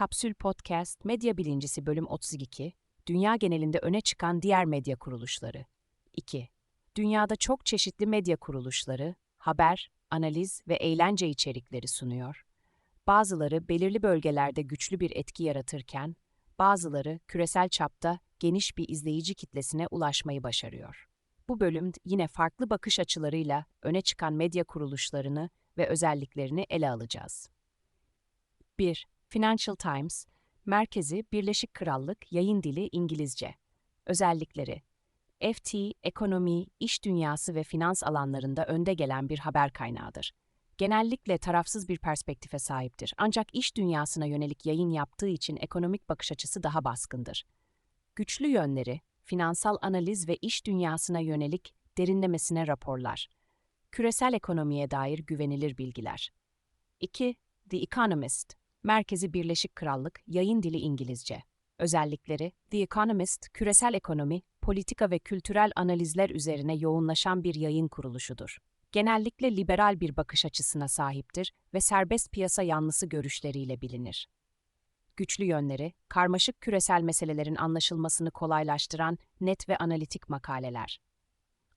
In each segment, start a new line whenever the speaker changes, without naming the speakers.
Kapsül Podcast Medya Bilincisi Bölüm 32 Dünya genelinde öne çıkan diğer medya kuruluşları 2. Dünyada çok çeşitli medya kuruluşları, haber, analiz ve eğlence içerikleri sunuyor. Bazıları belirli bölgelerde güçlü bir etki yaratırken, bazıları küresel çapta geniş bir izleyici kitlesine ulaşmayı başarıyor. Bu bölüm yine farklı bakış açılarıyla öne çıkan medya kuruluşlarını ve özelliklerini ele alacağız. 1. Financial Times, merkezi Birleşik Krallık, yayın dili İngilizce. Özellikleri FT, ekonomi, iş dünyası ve finans alanlarında önde gelen bir haber kaynağıdır. Genellikle tarafsız bir perspektife sahiptir ancak iş dünyasına yönelik yayın yaptığı için ekonomik bakış açısı daha baskındır. Güçlü yönleri, finansal analiz ve iş dünyasına yönelik derinlemesine raporlar. Küresel ekonomiye dair güvenilir bilgiler. 2. The Economist, Merkezi Birleşik Krallık, yayın dili İngilizce. Özellikleri, The Economist, küresel ekonomi, politika ve kültürel analizler üzerine yoğunlaşan bir yayın kuruluşudur. Genellikle liberal bir bakış açısına sahiptir ve serbest piyasa yanlısı görüşleriyle bilinir. Güçlü yönleri, karmaşık küresel meselelerin anlaşılmasını kolaylaştıran net ve analitik makaleler.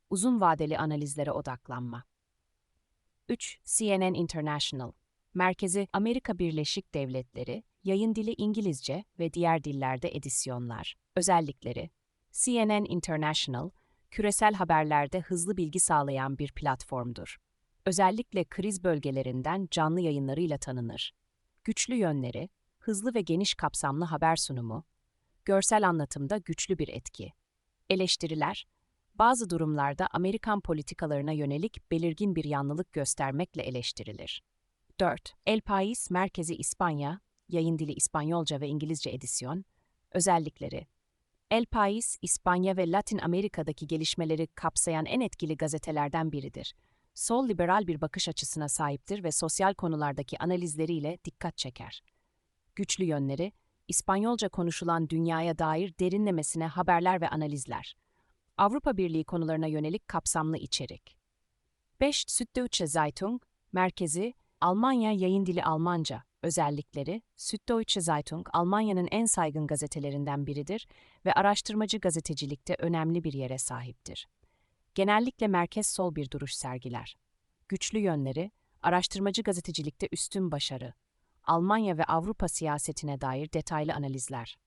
Uzun vadeli analizlere odaklanma. 3. CNN International Merkezi Amerika Birleşik Devletleri, yayın dili İngilizce ve diğer dillerde edisyonlar. Özellikleri CNN International, küresel haberlerde hızlı bilgi sağlayan bir platformdur. Özellikle kriz bölgelerinden canlı yayınlarıyla tanınır. Güçlü yönleri, hızlı ve geniş kapsamlı haber sunumu, görsel anlatımda güçlü bir etki. Eleştiriler, bazı durumlarda Amerikan politikalarına yönelik belirgin bir yanlılık göstermekle eleştirilir. 4. El País Merkezi İspanya, yayın dili İspanyolca ve İngilizce edisyon, özellikleri El País, İspanya ve Latin Amerika'daki gelişmeleri kapsayan en etkili gazetelerden biridir. Sol liberal bir bakış açısına sahiptir ve sosyal konulardaki analizleriyle dikkat çeker. Güçlü yönleri, İspanyolca konuşulan dünyaya dair derinlemesine haberler ve analizler. Avrupa Birliği konularına yönelik kapsamlı içerik. 5. Süddeutsche Zeitung, merkezi Almanya yayın dili Almanca, özellikleri Süddeutsche Zeitung Almanya'nın en saygın gazetelerinden biridir ve araştırmacı gazetecilikte önemli bir yere sahiptir. Genellikle merkez sol bir duruş sergiler. Güçlü yönleri, araştırmacı gazetecilikte üstün başarı, Almanya ve Avrupa siyasetine dair detaylı analizler.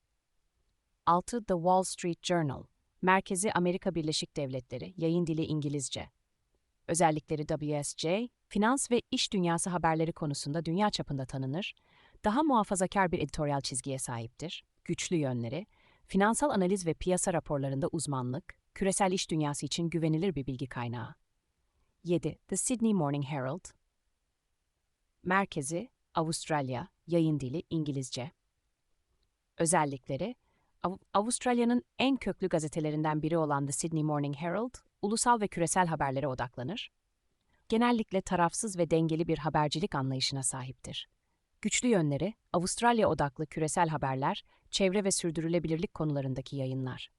6. The Wall Street Journal, merkezi Amerika Birleşik Devletleri, yayın dili İngilizce. Özellikleri WSJ, finans ve iş dünyası haberleri konusunda dünya çapında tanınır, daha muhafazakar bir editoryal çizgiye sahiptir, güçlü yönleri, finansal analiz ve piyasa raporlarında uzmanlık, küresel iş dünyası için güvenilir bir bilgi kaynağı. 7. The Sydney Morning Herald Merkezi, Avustralya, yayın dili İngilizce. Özellikleri, Av- Avustralya'nın en köklü gazetelerinden biri olan The Sydney Morning Herald, ulusal ve küresel haberlere odaklanır. Genellikle tarafsız ve dengeli bir habercilik anlayışına sahiptir. Güçlü yönleri, Avustralya odaklı küresel haberler, çevre ve sürdürülebilirlik konularındaki yayınlar.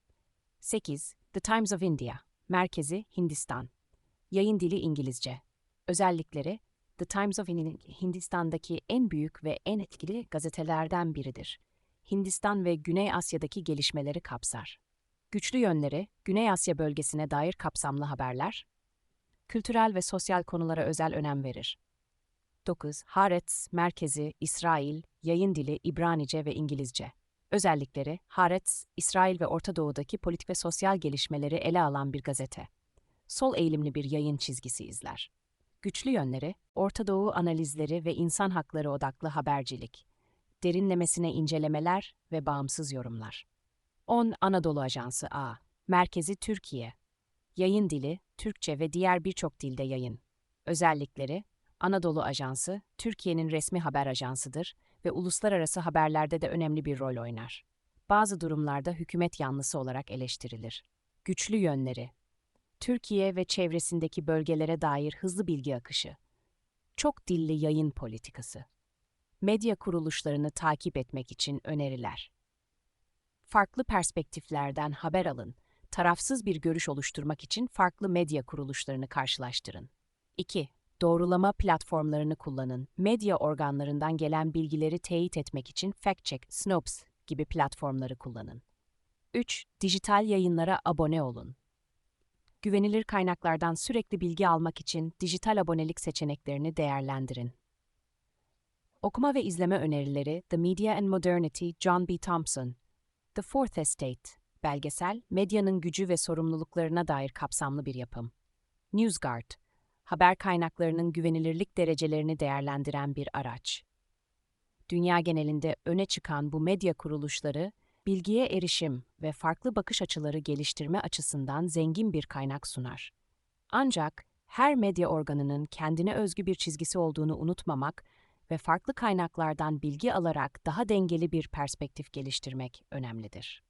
8. The Times of India, merkezi Hindistan. Yayın dili İngilizce. Özellikleri, The Times of India, Hindistan'daki en büyük ve en etkili gazetelerden biridir. Hindistan ve Güney Asya'daki gelişmeleri kapsar. Güçlü yönleri, Güney Asya bölgesine dair kapsamlı haberler, kültürel ve sosyal konulara özel önem verir. 9. Haaretz, Merkezi, İsrail, yayın dili İbranice ve İngilizce. Özellikleri, Haaretz, İsrail ve Orta Doğu'daki politik ve sosyal gelişmeleri ele alan bir gazete. Sol eğilimli bir yayın çizgisi izler. Güçlü yönleri, Orta Doğu analizleri ve insan hakları odaklı habercilik. Derinlemesine incelemeler ve bağımsız yorumlar. 10 Anadolu Ajansı A. Merkezi Türkiye. Yayın dili, Türkçe ve diğer birçok dilde yayın. Özellikleri, Anadolu Ajansı, Türkiye'nin resmi haber ajansıdır ve uluslararası haberlerde de önemli bir rol oynar. Bazı durumlarda hükümet yanlısı olarak eleştirilir. Güçlü yönleri Türkiye ve çevresindeki bölgelere dair hızlı bilgi akışı. Çok dilli yayın politikası. Medya kuruluşlarını takip etmek için öneriler. Farklı perspektiflerden haber alın. Tarafsız bir görüş oluşturmak için farklı medya kuruluşlarını karşılaştırın. 2. Doğrulama platformlarını kullanın. Medya organlarından gelen bilgileri teyit etmek için FactCheck, Snopes gibi platformları kullanın. 3. Dijital yayınlara abone olun. Güvenilir kaynaklardan sürekli bilgi almak için dijital abonelik seçeneklerini değerlendirin. Okuma ve izleme önerileri The Media and Modernity, John B. Thompson. The Fourth Estate, belgesel, medyanın gücü ve sorumluluklarına dair kapsamlı bir yapım. NewsGuard, haber kaynaklarının güvenilirlik derecelerini değerlendiren bir araç. Dünya genelinde öne çıkan bu medya kuruluşları, bilgiye erişim ve farklı bakış açıları geliştirme açısından zengin bir kaynak sunar. Ancak her medya organının kendine özgü bir çizgisi olduğunu unutmamak ve farklı kaynaklardan bilgi alarak daha dengeli bir perspektif geliştirmek önemlidir.